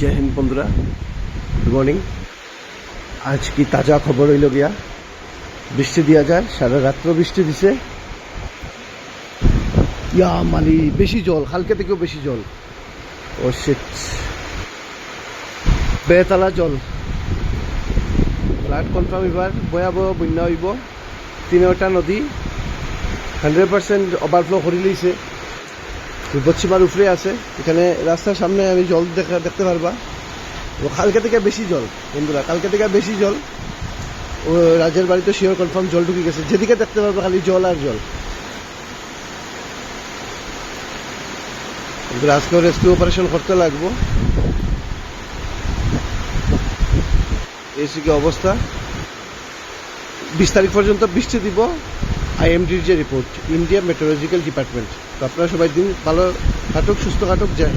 জয় হিন্দ বন্ধুরা good morning আজ কি তাজা খবর হইল গিয়া? বৃষ্টি দিয়া যায়, সারা রাত্র বৃষ্টি দিছে। ইয়া মালি, বেশি জল কালকে থেকেও বেশি জল। ও শিট বেতালা জল। ফ্লাড কনফার্ম এবার ভয়াবহ বন্যা হইব। তিনিওটা নদী হান্ড্রেড পার্সেন্ট ওভারফ্লো করে লইছে। পশ্চিমার উপরে আছে। এখানে রাস্তার সামনে আমি জল দেখা দেখতে পারবা। ও কালকে থেকে বেশি জল, বন্ধুরা, কালকে থেকে বেশি জল। ও, রাজের বাড়িতে শিওর কনফার্ম জল ঢুকে গেছে। যেদিকে দেখতে পারবা খালি জল আর জল। আজকেও রেস্কিউ অপারেশন করতে লাগবো। এই কি অবস্থা? বিশ তারিখ পর্যন্ত বৃষ্টি দিব। আইএমডির যে রিপোর্ট ইন্ডিয়া মেট্রোলজিক্যাল ডিপার্টমেন্ট তো আপনারা সবাই দিন ভালো কাটুক, সুস্থ কাটুক যায়